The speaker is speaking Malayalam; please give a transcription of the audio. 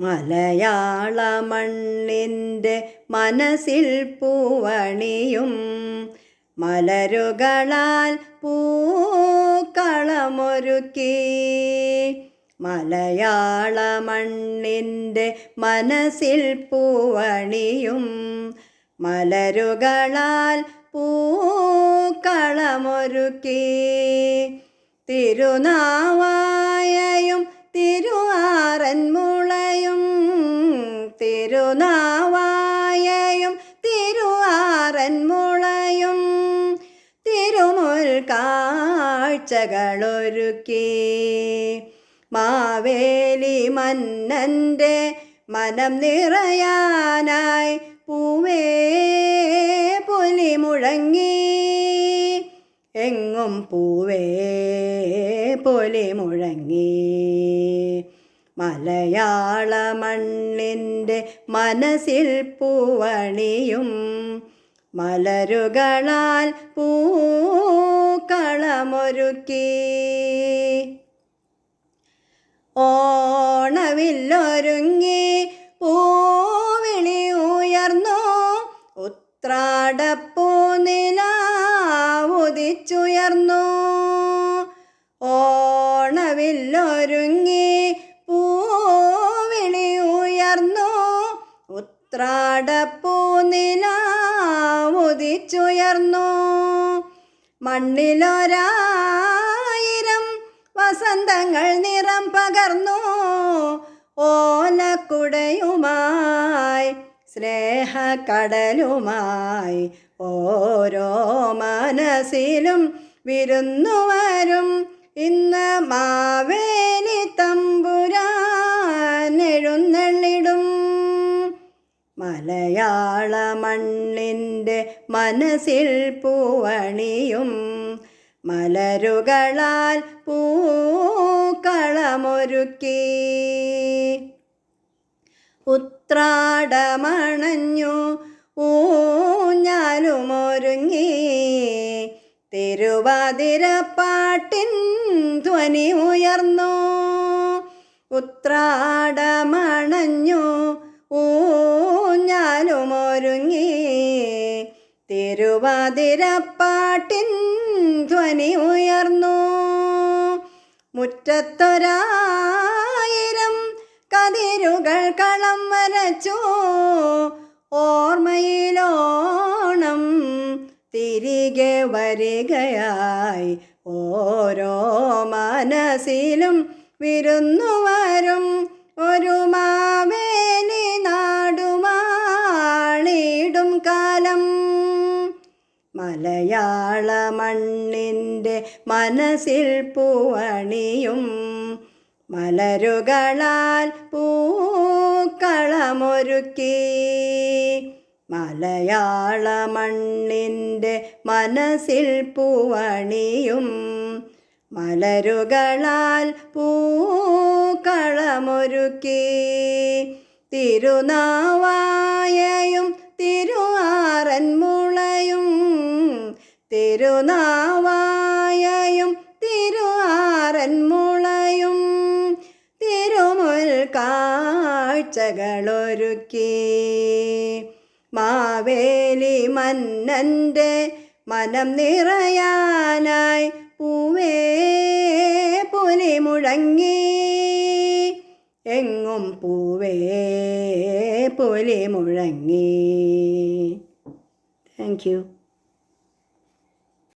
മലയാള മണ്ണിന്റെ മനസ്സിൽ പൂവണിയും മലരുകളാൽ പൂക്കളമൊരുക്കി. മലയാള മണ്ണിന്റെ മനസ്സിൽ പൂവണിയും മലരുകളാൽ പൂക്കളമൊരുക്കി. തിരുനാവായയും തിരുവാറന്മുളയും തിരുനാവായയും തിരുവാറന്മുളയും തിരുമുൽ കാഴ്ചകളൊരുക്കി. മാവേലി മന്നന്റെ മനം നിറയാനായി പൂവേ പുലി മുഴങ്ങി. എങ്ങും പൂവേ പൊലി മുഴങ്ങി. മലയാള മണ്ണിന്റെ മനസ്സിൽ പൂവണിയും മലരുകളാൽ പൂക്കളമൊരുക്കി. ഓണവില്ലൊരുങ്ങി പൂവിളി ഉയർന്നു ഉത്രാടപ്പൂ നിലാവുദിച്ചുയർന്നു. ഓണവില്ലൊരുങ്ങി ഉത്രാടപ്പൂ നിലാവുദിച്ചുയർന്നു മണ്ണിലൊരായിരം വസന്തങ്ങൾ നിറം പകർന്നു. ഓലക്കുടയുമായി സ്നേഹക്കടലുമായി ഓരോ മനസ്സിലും വിരുന്നുവരും ഇന്ന് മലയാള മണ്ണിന്റെ മനസ്സിൽ പൂവണിയും മലരുകളാൽ പൂക്കളമൊരുക്കി. ഉത്രാടമണഞ്ഞു ഊഞ്ഞാലുമൊരുങ്ങി. തിരുവാതിരപ്പാട്ടിൻ ധ്വനി ഉയർന്നു. ഉത്രാടമണഞ്ഞു ഊഞ്ഞാലുമൊരുങ്ങി തിരുവാതിരപ്പാട്ടിൻ ധ്വനി ഉയർന്നു. മുറ്റത്തൊരായിരം കതിരുകൾ കളം വരച്ചു. ഓർമ്മയിലോണം തിരികെ വരികയായി. ഓരോ മനസ്സിലും വിരുന്നുവരും ഒരു മാവേലി മലയാള മണ്ണിന്റെ മനസ്സിൽ പൂവണിയും മലരുകളാൽ പൂക്കളമൊരുക്കി. മലയാള മണ്ണിന്റെ മനസ്സിൽ പൂവണിയും മലരുകളാൽ പൂക്കളമൊരുക്കി. തിരുനാവായയും തിരുവാറന്മുളയും തിരുനാവായയും തിരുവാറന്മുളയും തിരുമുൽ കാഴ്ചകളൊരുക്കി. മാവേലി മന്നന്റെ മനം നിറയാനായി പൂവേ പുലി മുഴങ്ങി. എങ്ങും പൂവേ പുലി മുഴങ്ങി. Thank you